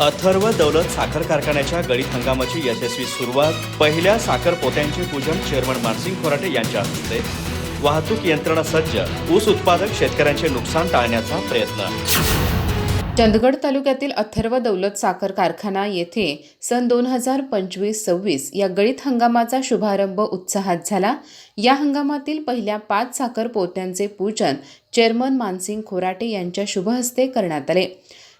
अथर्व दौलत साखर कारखान्याच्या गळीत हंगामाची यशस्वी सुरुवात पहिल्या साखर पोत्यांचे पूजन चेअरमन मानसिंग खोराटे यांच्या हस्ते. वाहतूक यंत्रणा सज्ज ऊस उत्पादक शेतकऱ्यांचे नुकसान टाळण्याचा प्रयत्न. चंदगड तालुक्यातील अथर्व दौलत साखर कारखाना येथे सन दोन हजार पंचवीस सव्वीस या गळीत हंगामाचा शुभारंभ उत्साहात झाला. या हंगामातील पहिल्या पाच साखर पोत्यांचे पूजन चेअरमन मानसिंग खोराटे यांच्या शुभहस्ते करण्यात आले.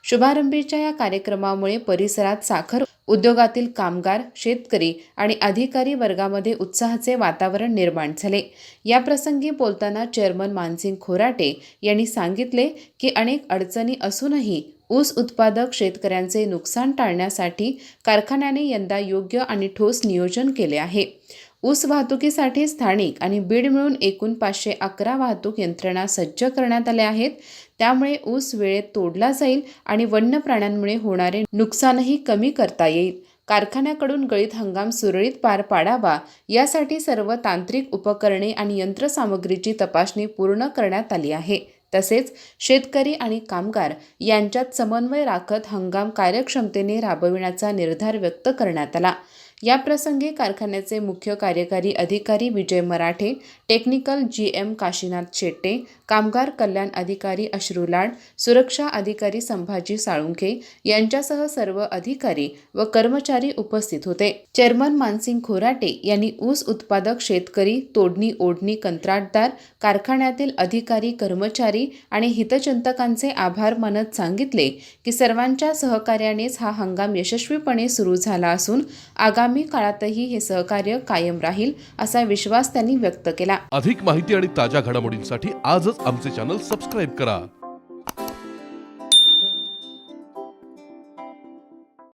शुभारंभीच्या या कार्यक्रमामुळे परिसरात साखर उद्योगातील कामगार शेतकरी आणि अधिकारी वर्गामध्ये उत्साहाचे वातावरण निर्माण झाले. याप्रसंगी बोलताना चेअरमन मानसिंग खोराटे यांनी सांगितले की अनेक अडचणी असूनही ऊस उत्पादक शेतकऱ्यांचे नुकसान टाळण्यासाठी कारखान्याने यंदा योग्य आणि ठोस नियोजन केले आहे. ऊस वाहतुकीसाठी स्थानिक आणि बीड मिळून एकूण पाचशे अकरा वाहतूक यंत्रणा सज्ज करण्यात आल्या आहेत. त्यामुळे ऊस वेळेत तोडला जाईल आणि वन्य प्राण्यांमुळे होणारे नुकसानही कमी करता येईल. कारखान्याकडून गळीत हंगाम सुरळीत पार पाडावा यासाठी सर्व तांत्रिक उपकरणे आणि यंत्रसामग्रीची तपासणी पूर्ण करण्यात आली आहे. तसेच शेतकरी आणि कामगार यांच्यात समन्वय राखत हंगाम कार्यक्षमतेने राबविण्याचा निर्धार व्यक्त करण्यात आला. याप्रसंगी कारखान्याचे मुख्य कार्यकारी अधिकारी Vijay Marathe technical G M Kashinath Shette कामगार कल्याण अधिकारी अश्रू लाड सुरक्षा अधिकारी संभाजी साळुंखे यांच्यासह सर्व अधिकारी व कर्मचारी उपस्थित होते. चेअरमन मानसिंग खोराटे यांनी ऊस उत्पादक शेतकरी तोडणी ओढणी कंत्राटदार कारखान्यातील अधिकारी कर्मचारी आणि हितचिंतकांचे आभार मानत सांगितले की सर्वांच्या सहकार्यानेच हा हंगाम यशस्वीपणे सुरू झाला असून आगामी काळातही हे सहकार्य कायम राहील असा विश्वास त्यांनी व्यक्त केला. अधिक माहिती आणि ताज्या घडामोडींसाठी आजच आमचे चॅनल सबस्क्राईब करा.